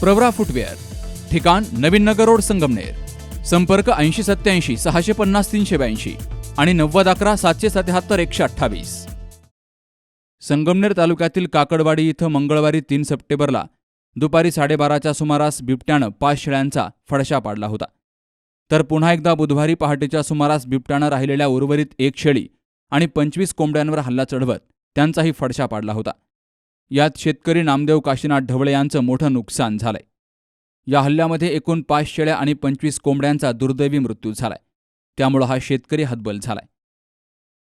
Pravara footwear ठिकाण नवीन नगर road Sangamner संपर्क ऐंशी सत्याऐंशी सहाशे पन्नास तीनशे ब्याऐंशी आणि नव्वद अकरा सातशे सत्याहत्तर एकशे अठ्ठावीस. संगमनेर तालुक्यातील काकडवाडी इथं मंगळवारी तीन सप्टेंबरला दुपारी साडेबाराच्या सुमारास बिबट्यानं पाच शेळ्यांचा फडशा पाडला होता. तर पुन्हा एकदा बुधवारी पहाटेच्या सुमारास बिबट्यानं राहिलेल्या उर्वरित एक शेळी आणि पंचवीस कोंबड्यांवर हल्ला चढवत त्यांचाही फडशा पाडला होता. यात शेतकरी नामदेव काशीनाथ ढवळे यांचं मोठं नुकसान झालंय. या हल्ल्यामध्ये एकूण पाच शेळ्या आणि पंचवीस कोंबड्यांचा दुर्दैवी मृत्यू झालाय. त्यामुळं हा शेतकरी हतबल झालाय.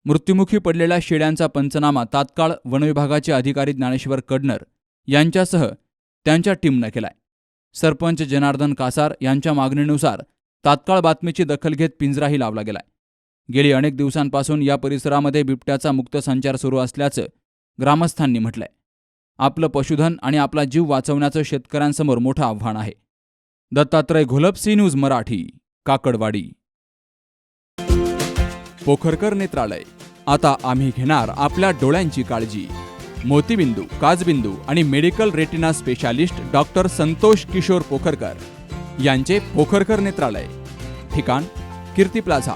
मृत्युमुखी पडलेल्या शेळ्यांचा पंचनामा तात्काळ वनविभागाचे अधिकारी ज्ञानेश्वर कडनर यांच्यासह त्यांच्या टीमनं केलाय. सरपंच जनार्दन कासार यांच्या मागणीनुसार तात्काळ बातमीची दखल घेत पिंजराही लावला गेलाय. गेली अनेक दिवसांपासून या परिसरामध्ये बिबट्याचा मुक्त संचार सुरू असल्याचं ग्रामस्थांनी म्हटलंय. आपलं पशुधन आणि आपला जीव वाचवण्याचं शेतकऱ्यांसमोर मोठं आव्हान आहे. Dattatray Gholap C news Marathi Kakadwadi. Pokharkar Netralaya. आता आम्ही घेणार आपल्या डोळ्यांची काळजी. मोतीबिंदू काजबिंदू आणि medical retina specialist doctor Santosh Kishor Pokharkar यांचे पोखरकर नेत्रालय. ठिकाण कीर्ती प्लाझा.